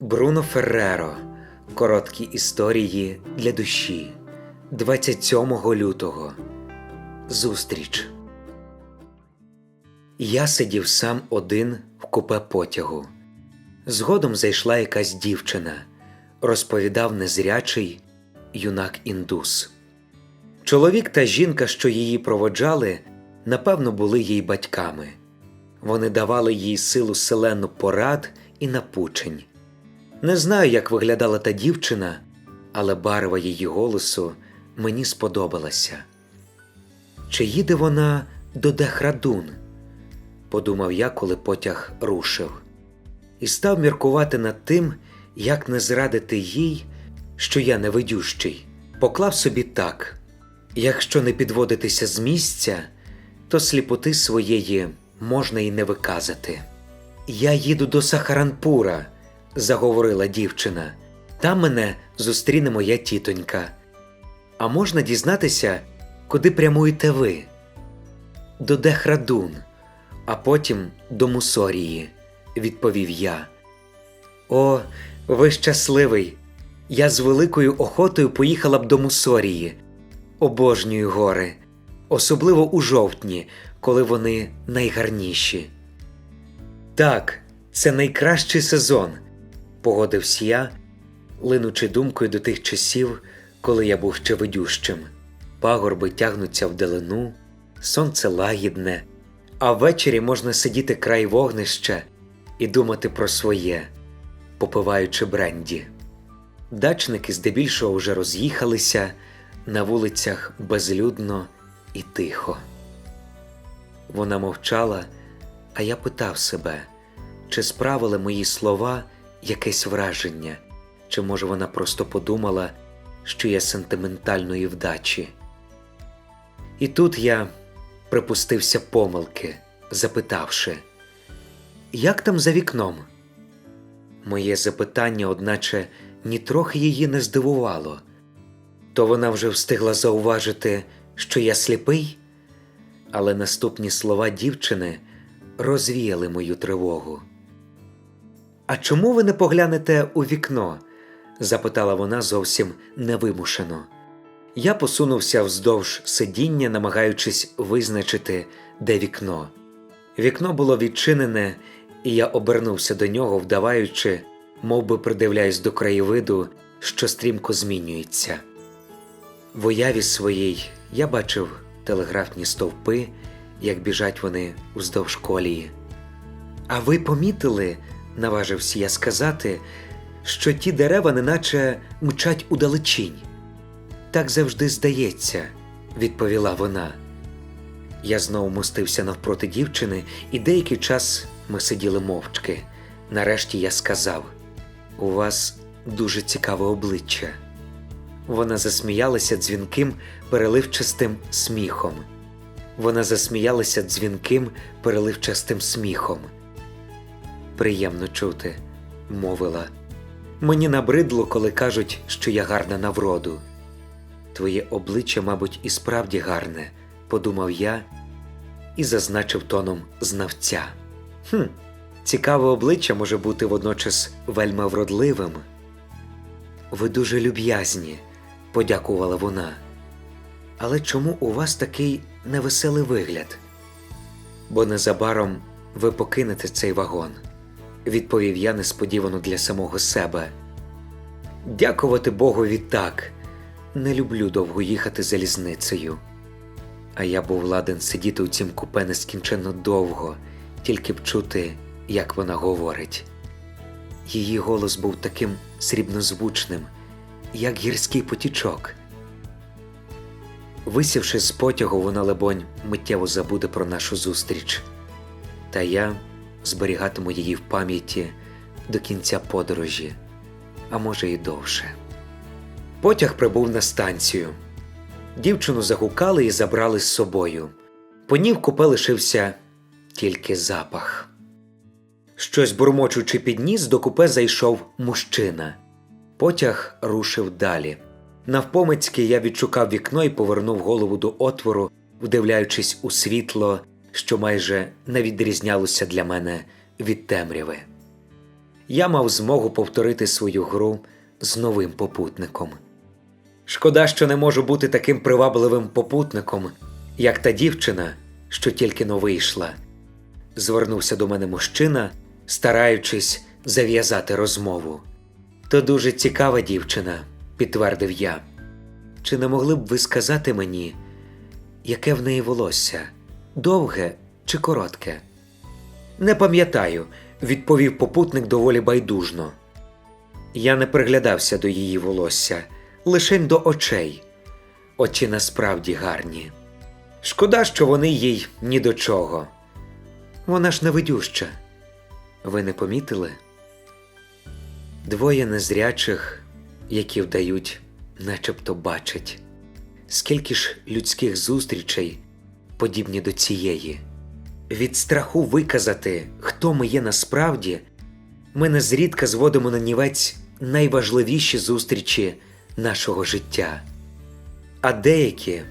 Бруно Ферреро. Короткі історії для душі. 27 лютого. Зустріч. Я сидів сам один в купе потягу. Згодом зайшла якась дівчина, розповідав незрячий юнак індус. Чоловік та жінка, що її проводжали, напевно, були їй батьками. Вони давали їй силу селену порад і напучень. Не знаю, як виглядала та дівчина, але барва її голосу мені сподобалася. Чи їде вона до Дехрадун? подумав я, коли потяг рушив, і став міркувати над тим, як не зрадити їй, що я невидющий. Поклав собі так: якщо не підводитися з місця, то сліпоти своєї можна і не виказати. Я їду до Сахаранпура, заговорила дівчина. Там мене зустріне моя тітонька. А можна дізнатися, куди прямуєте ви? До Дехрадун, а потім до Мусорії, відповів я. О, ви щасливий! Я з великою охотою поїхала б до Мусорії. Обожнюю гори, особливо у жовтні, коли вони найгарніші. Так, це найкращий сезон, погодився я, линучи думкою до тих часів, коли я був ще видющим. Пагорби тягнуться вдалину, сонце лагідне, а ввечері можна сидіти край вогнища і думати про своє, попиваючи бренді. Дачники здебільшого вже роз'їхалися на вулицях безлюдно і тихо. Вона мовчала, а я питав себе, чи справили мої слова якесь враження, чи може вона просто подумала, що я сентиментальної вдачі. І тут я припустився помилки, запитавши, як там за вікном? Моє запитання, одначе, нітрохи її не здивувало. То вона вже встигла зауважити, що я сліпий, але наступні слова дівчини розвіяли мою тривогу. А чому ви не поглянете у вікно? запитала вона зовсім невимушено. Я посунувся вздовж сидіння, намагаючись визначити, де вікно. Вікно було відчинене, і я обернувся до нього, вдаваючи, мов би придивляюсь до краєвиду, що стрімко змінюється. В уяві своїй я бачив телеграфні стовпи, як біжать вони уздовж колії. А ви помітили, наважився я сказати, що ті дерева неначе мчать удалечінь. Так завжди здається, відповіла вона. Я знову мостився навпроти дівчини, і деякий час ми сиділи мовчки. Нарешті я сказав: У вас дуже цікаве обличчя. Вона засміялася дзвінким, переливчастим сміхом. Вона засміялася дзвінким, переливчастим сміхом. Приємно чути, мовила. Мені набридло, коли кажуть, що я гарна на вроду. Твоє обличчя, мабуть, і справді гарне, подумав я і зазначив тоном знавця. Хм, цікаве обличчя може бути водночас вельми вродливим. Ви дуже люб'язні, подякувала вона. Але чому у вас такий невеселий вигляд? Бо незабаром ви покинете цей вагон, відповів я несподівано для самого себе. Дякувати Богові так. Не люблю довго їхати залізницею. А я був ладен сидіти у цім купе нескінченно довго, тільки б чути, як вона говорить. Її голос був таким срібнозвучним, як гірський потічок. Висівши з потягу, вона, лебонь, миттєво забуде про нашу зустріч, та я зберігатиму її в пам'яті до кінця подорожі, а може, і довше. Потяг прибув на станцію. Дівчину загукали і забрали з собою. По ній в купе лишився тільки запах. Щось бурмочучи під ніс, до купе зайшов мужчина. Потяг рушив далі. Навпомацьки я відшукав вікно і повернув голову до отвору, вдивляючись у світло, що майже не відрізнялося для мене від темряви. я мав змогу повторити свою гру з новим попутником. Шкода, що не можу бути таким привабливим попутником, як та дівчина, що тільки но вийшла. Звернувся до мене мужчина, стараючись зав'язати розмову. То дуже цікава дівчина, підтвердив я. Чи не могли б ви сказати мені, яке в неї волосся? Довге чи коротке? Не пам'ятаю, відповів попутник доволі байдужно. Я не приглядався до її волосся, лишень до очей. Очі насправді гарні. Шкода, що вони їй ні до чого. Вона ж невидюща. Ви не помітили? Двоє незрячих, які вдають, начебто бачать. Скільки ж людських зустрічей подібні до цієї. Від страху виказати, хто ми є насправді, ми незрідка зводимо на нівець найважливіші зустрічі нашого життя, а деякі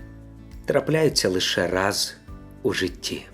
трапляються лише раз у житті.